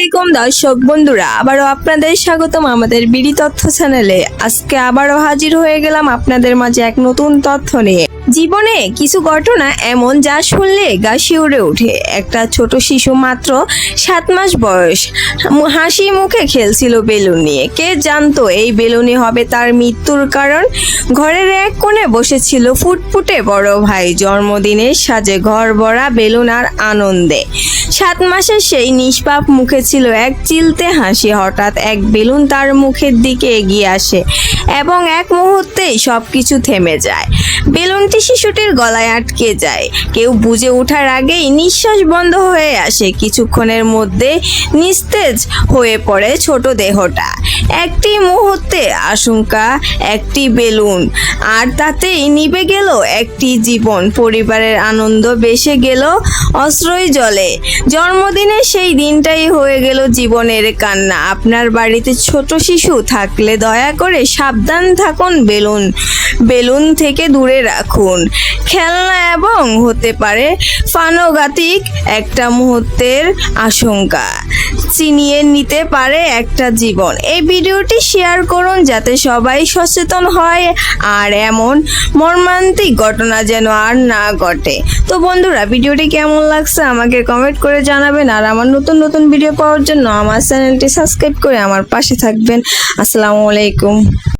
আলাইকুম দর্শক বন্ধুরা, আবারও আপনাদের স্বাগতম আমাদের বিডি তথ্য চ্যানেলে। আজকে আবারও হাজির হয়ে গেলাম আপনাদের মাঝে এক নতুন তথ্য নিয়ে। জীবনে কিছু ঘটনা এমন যা শুনলে গা শিউরে ওঠে। একটা ছোট শিশু মাত্র সাত মাস বয়স। হাসি মুখে খেলছিল বেলুন নিয়ে। কে জানতো এই বেলুনই হবে তার মৃত্যুর কারণ? ঘরের এক কোণে বসেছিল ফুটফুটে বড় ভাই। জন্মদিনের সাজে ঘর ভরা বেলুন আর আনন্দে। সাত মাসের সেই নিষ্পাপ মুখে ছিল এক চিলতে হাসি, হঠাৎ এক বেলুন তার মুখের দিকে এগিয়ে আসে এবং এক মুহূর্তেই সব কিছু থেমে যায়। বেলুনটি শিশুটির গলায় আটকে যায়। কেউ বুঝে ওঠার আগেই নিঃশ্বাস বন্ধ হয়ে আসে। কিছুক্ষণের মধ্যে নিস্তেজ হয়ে পড়ে ছোট দেহটা। একটি মুহূর্তে আশঙ্কা, একটি বেলুন। আর তাতেই নিভে গেল একটি জীবন। পরিবারের আনন্দ বেসে গেল অশ্রয় জলে। জন্মদিনে সেই দিনটাই হয়ে গেল জীবনের কান্না। আপনার বাড়িতে ছোট শিশু থাকলে দয়া করে সাবধান থাকুন বেলুন। বেলুন থেকে দূরে রাখুন। খেলনা এবং হতে পারে ফানোগাতিক একটা মুহূর্তের আশঙ্কা। চিনিয়ে নিতে পারে একটা জীবন। এই ভিডিওটি শেয়ার করুন যাতে সবাই সচেতন হয় আর এমন মর্মান্তিক ঘটনা যেন আর না ঘটে। তো বন্ধুরা, ভিডিওটি কেমন লাগছে আমাকে কমেন্ট করে জানাবেন আর আমার নতুন নতুন ভিডিও পাওয়ার জন্য আমার চ্যানেলটি সাবস্ক্রাইব করে আমার পাশে থাকবেন। আসসালামু আলাইকুম।